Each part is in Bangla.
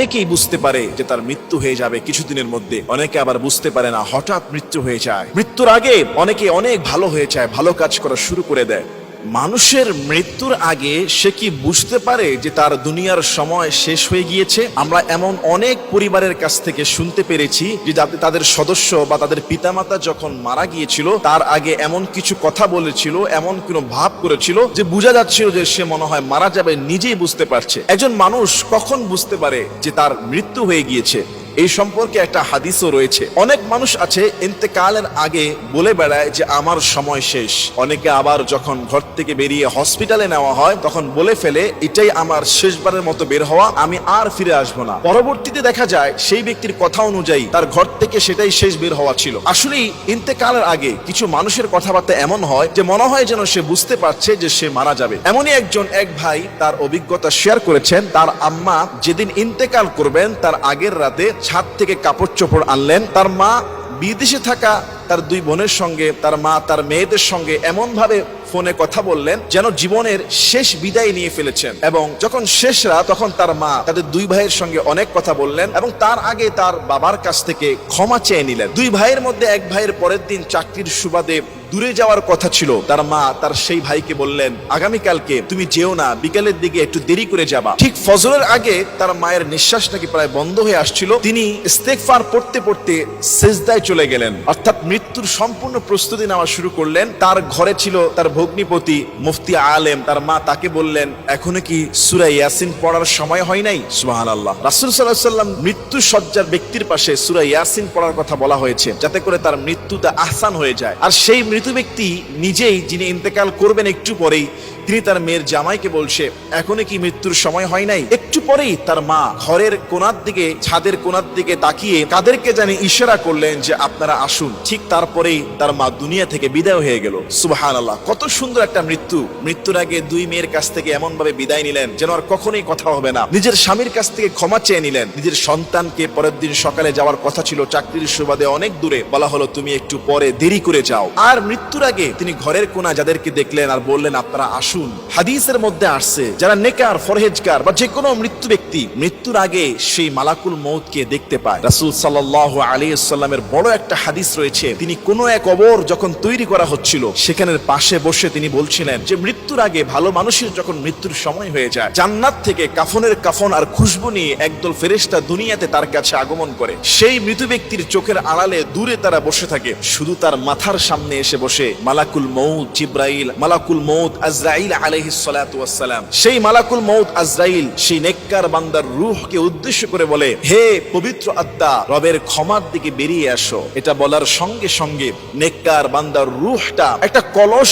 অনেকেই বুঝতে পারে যে তার মৃত্যু হয়ে যাবে কিছুদিনের মধ্যে। অনেকে আবার বুঝতে পারে না, হঠাৎ মৃত্যু হয়ে যায়। মৃত্যুর আগে অনেকে অনেক ভালো হয়ে যায়, ভালো কাজ করা শুরু করে দেয়। মানুষের মৃত্যুর আগে সে কি বুঝতে পারে যে তার দুনিয়ার সময় শেষ হয়ে গিয়েছে? আমরা এমন অনেক পরিবারের কাছ থেকে শুনতে পেরেছি যে তাদের সদস্য বা তাদের পিতামাতা যখন মারা গিয়েছিল, তার আগে এমন কিছু কথা বলেছিল, এমন কোনো ভাব করেছিল যে বোঝা যাচ্ছিল যে সে মনে হয় মারা যাবে, নিজেই বুঝতে পারছে। একজন মানুষ কখন বুঝতে পারে যে তার মৃত্যু হয়ে গিয়েছে? এই সম্পর্কে একটা হাদিসও রয়েছে। অনেক মানুষ আছে ইন্তেকালের আগে বলে বেড়ায় যে, আমার সময় শেষ। অনেকে আবার যখন ঘর থেকে বেরিয়ে হসপিটালে নেওয়া হয়, তখন বলে ফেলে, এটাই আমার শেষবারের মতো বের হওয়া, আমি আর ফিরে আসব না। পরবর্তীতে দেখা যায়, সেই ব্যক্তির কথা অনুযায়ী তার ঘর থেকে সেটাই শেষ বের হওয়া ছিল। আসলেই ইন্তেকালের আগে কিছু মানুষের কথাবার্তা এমন হয় যে, মনে হয় যেন সে বুঝতে পারছে যে, সে মারা যাবে। এমনই একজন এক ভাই তার অভিজ্ঞতা শেয়ার করেছেন, তার আম্মা যেদিন ইন্তেকাল করবেন, তার আগের রাতে ছাদ থেকে কাপড় চোপড় আনলেন। তার মা বিদেশে থাকা তার দুই বোনের সঙ্গে, তার মা তার মেয়েদের সঙ্গে এমন ভাবে ফোনে কথা বললেন যেন জীবনের শেষ বিদায় নিয়ে ফেলেছেন। এবং যখন শেষ রাত, তখন তার মা তাদের দুই ভাইয়ের সঙ্গে অনেক কথা বললেন এবং তার আগে তার বাবার কাছ থেকে ক্ষমা চেয়ে নিলেন। দুই ভাইয়ের মধ্যে এক ভাইয়ের পরের দিন চাকরির সুবাদে দূরে যাওয়ার কথা ছিল। তার মা তার সেই ভাইকে বললেন আগামীকালকে তুমি যেও না, বিকালের দিকে একটু দেরি করে যাবা। ঠিক ফজরের আগে তার মায়ের নিঃশ্বাস নাকি প্রায় বন্ধ হয়ে আসছিল। তিনি ইস্তেগফার পড়তে পড়তে সেজদায় চলে গেলেন। অর্থাৎ মৃত্যুর সম্পূর্ণ প্রস্তুতি নেওয়া শুরু করলেন। তার ঘরে ছিল তার ভগ্নিপতি মুফতি আলেম। তার মা তাকে বললেন, এখনও কি সুরা ইয়াসিন পড়ার সময় হয় নাই? সুবাহান আল্লাহ রাসুল সাল্লাহ সাল্লাম মৃত্যু সজ্জার ব্যক্তির পাশে সুরা ইয়াসিন পড়ার কথা বলা হয়েছে, যাতে করে তার মৃত্যুটা আহসান হয়ে যায়। আর সেই মৃত ব্যক্তি নিজেই যিনি ইন্তেকাল করবেন একটু পরেই তিনি তার মেয়ের জামাইকে বলছে, এখনও কি মৃত্যুর সময় হয় নাই? একটু পরেই তার মা ঘরের কোনার দিকে, ছাদের কোনার দিকে তাকিয়ে কাদেরকে জানি ইশারা করলেন যে, আপনারা আসুন। ঠিক তারপরেই তার মা দুনিয়া থেকে বিদায় হয়ে গেল। সুবাহান আল্লাহ কত সুন্দর একটা মৃত্যু। মৃত্যুর আগে দুই মেয়ের কাছ থেকে এমন ভাবে বিদায় নিলেন যেন আর কখনোই কথা হবে না। নিজের স্বামীর কাছ থেকে ক্ষমা চেয়ে নিলেন। নিজের সন্তানকে পরের দিন সকালে যাওয়ার কথা ছিল চাকরির সুবাদে অনেক দূরে। বলা হলো, তুমি একটু পরে দেরি করে যাও। আর মৃত্যুর আগে তিনি ঘরের কোনা যাদেরকে দেখলেন আর বললেন, আপনারা আসুন। হাদিসের মধ্যে আসছে, যারা নেকার ফরহেজকার বা যে কোনো মৃত্যু ব্যক্তি, মৃত্যুর আগে সেই মালাকুল মৌতকে দেখতে পায়। রাসূল সাল্লাল্লাহু আলাইহি সাল্লামের বড় একটা হাদিস রয়েছে, তিনি কোনো এক অবর যখন তৈরি করা হচ্ছিল, সেখানের পাশে বসে তিনি বলছিলেন যে, মৃত্যুর আগে ভালো মানুষের যখন মৃত্যুর সময় হয়ে যায়, জান্নাত থেকে কাফনের কাফন আর খুশবু নিয়ে একদল ফেরেশতা দুনিয়াতে তার কাছে আগমন করে। সেই মৃত ব্যক্তির চোখের আড়ালে দূরে তারা বসে থাকে। শুধু তার মাথার সামনে এসে বসে, মালাকুল মৌত জিব্রাইল, মালাকুল মৌত আজরাইল ওয়াসসালাম সেই মালাকুল মৌত আজরাইল, সেই নেককার বান্দার রূহকে উদ্দেশ্য করে বলে, হে পবিত্র আত্মা, রবের ক্ষমার দিকে বেরিয়ে আসো। এটা বলার সঙ্গে সঙ্গে নেককার বান্দার রূহটা একটা কলস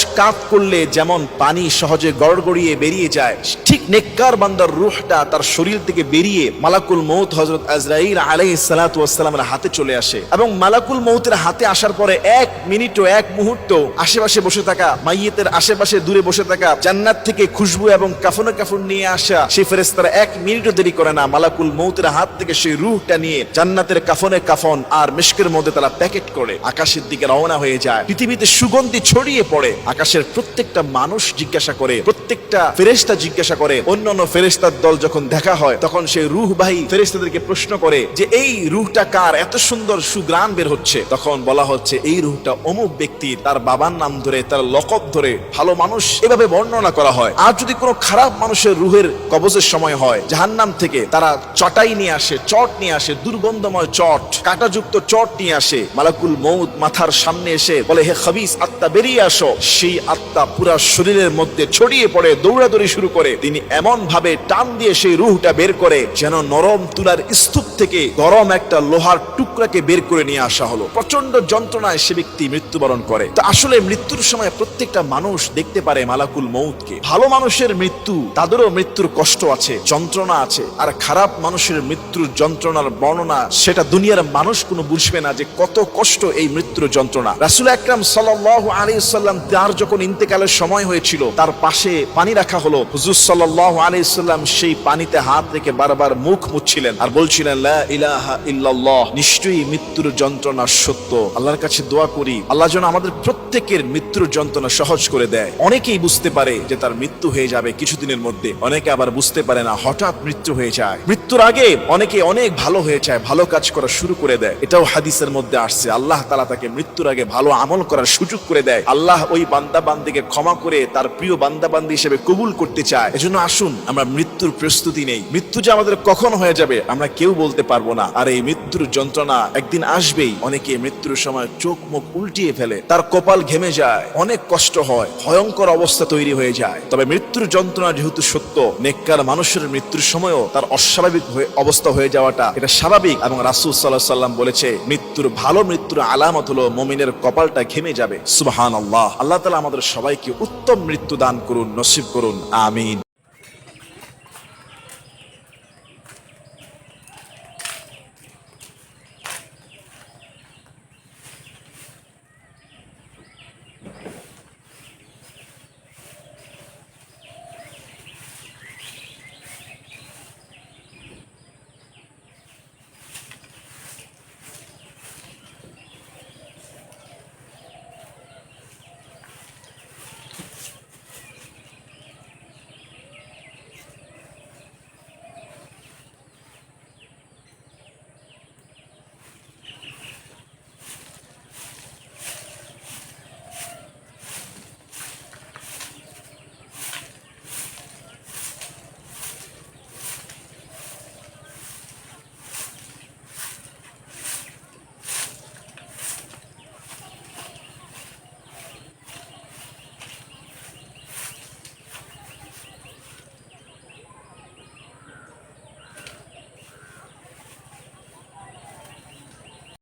করলে যেমন পানি সহজে গড়গড়িয়ে বেরিয়ে যায়, ঠিক নেককার বান্দার রূহটা তার শরীর থেকে বেরিয়ে মালাকুল মৌত হযরত আজরাইল আলাইহিস সালাতু ওয়াসসালামের হাতে চলে আসে এবং মালাকুল মৌতের হাতে আসার পরে এক মিনিট ও এক মুহূর্ত আশেপাশে বসে থাকা, মাইয়েতের আশেপাশে দূরে বসে থাকা জান্নাত থেকে খুশবু এবং কাফনে কাফন নিয়ে আসা সেই ফেরেস্তারা এক মিনিটও দেরি করে না মালাকুল মৌতের হাত থেকে সেই রুহটা নিয়ে জান্নাতের কাফনে কাফন আর মিশকের মধ্যে তারা প্যাকেট করে আকাশের দিকে রওনা হয়ে যায়। পৃথিবীতে সুগন্ধি ছড়িয়ে পড়ে। আকাশের প্রত্যেকটা মানুষ জিজ্ঞাসা করে, প্রত্যেকটা ফেরেস্তা জিজ্ঞাসা করে। অন্য অন্য ফেরেস্তার দল যখন দেখা হয়, তখন সেই রুহবাহী ফেরেস্তাদেরকে প্রশ্ন করে যে, এই রুহটা কার? এত সুন্দর সুগ্রাণ বের হচ্ছে। তখন বলা হচ্ছে, এই রুহটা অমুক ব্যক্তি, তার বাবার নাম ধরে, তার লকব ধরে ভালো মানুষ। এভাবে বর্ণনা করা হয়। আর যদি কোনো খারাপ মানুষের রুহের কবজের সময় হয়, জাহান্নাম থেকে তারা চটাই নিয়ে আসে, চট নিয়ে আসে, দুর্গন্ধময় চট, কাটাযুক্ত চট নিয়ে আসে। মালাকুল মৌত মাথার সামনে এসে বলে, হে খাবিস, আত্মা বেরিয়ে আসো। সেই আত্মা পুরা শরীরের মধ্যে ছড়িয়ে পড়ে, দৌড়াদৌড়ি শুরু করে। তিনি এমন ভাবে টান দিয়ে সেই রুহটা বের করে, যেন নরম তুলার স্তূপ থেকে গরম একটা লোহার টুকরাকে বের করে নিয়ে আসা হলো। প্রচণ্ড যন্ত্রণায় সে ব্যক্তি মৃত্যুবরণ করে। তো আসলে মৃত্যুর সময় প্রত্যেকটা মানুষ দেখতে পারে মালাকুল মৌতকে। ভালো মানুষের মৃত্যু, তাদেরও মৃত্যুর কষ্ট আছে, যন্ত্রণা আছে। আর খারাপ মানুষের মৃত্যুর যন্ত্রণার বর্ণনা, সেটা দুনিয়ার মানুষ কোনো বুঝবে না যে কত কষ্ট এই মৃত্যুর যন্ত্রণা। রাসুল আকরাম সাল্লাহ আলী সাল্লাম তার যখন ইন্তেকালের সময় হয়েছিল, তার পাশে পানি রাখা হলো। হুজুর সাল্লাহ আলী সাল্লাম সেই পানিতে হাত রেখে বারবার মুখ মুচ্ছিলেন আর বলছিলেন নিশ্চয়ই মৃত্যুর যন্ত্রণা সত্য। আল্লাহর কাছে দোয়া করি, আল্লাহ যেন আমাদের প্রত্যেকের মৃত্যুর যন্ত্রণা সহজ করে দেয়। অনেকেই বুঝতে পারে পারে যে তার মৃত্যু হয়ে যাবে কিছুদিনের মধ্যে। অনেকে আবার বুঝতে পারে না, হঠাৎ মৃত্যু হয়ে যায়। মৃত্যুর আগে অনেকে অনেক ভালো হয়ে যায়, ভালো কাজ করা শুরু করে দেয়। এটাও হাদিসের মধ্যে আসছে। আল্লাহ তালা তাকে মৃত্যুর আগে ভালো আমল করার সুযোগ করে দেয়। আল্লাহ ওই বান্দা বান্দিকে ক্ষমা করে তার প্রিয় বান্দা বান্দি হিসেবে কবুল করতে চায়। এজন্য আসুন, আমরা মৃত্যুর প্রস্তুতি নেই। মৃত্যু যে আমাদের কখন হয়ে যাবে, আমরা কেউ বলতে পারব না। আর এই মৃত্যুর যন্ত্রণা একদিন আসবেই। অনেকে মৃত্যুর সময় চোখ মুখ উল্টিয়ে ফেলে। তার কপাল ঘেমে যায়। অনেক কষ্ট হয়। ভয়ঙ্কর অবস্থা তৈরি হয়ে যায়। তবে মৃত্যুর যন্ত্রণা যেহেতু সত্য, নেককার মানুষের মৃত্যুর সময়ও তার অস্বাভাবিক অবস্থা হয়ে যাওয়াটা এটা স্বাভাবিক এবং রাসুল সাল্লাহ সাল্লাম বলেছে, মৃত্যুর ভালো মৃত্যুর আলামত হলো মমিনের কপালটা ঘেমে যাবে। সুবহান আল্লাহ আল্লাহ তালা আমাদের সবাইকে উত্তম মৃত্যু দান করুন, নসিব করুন। আমিন।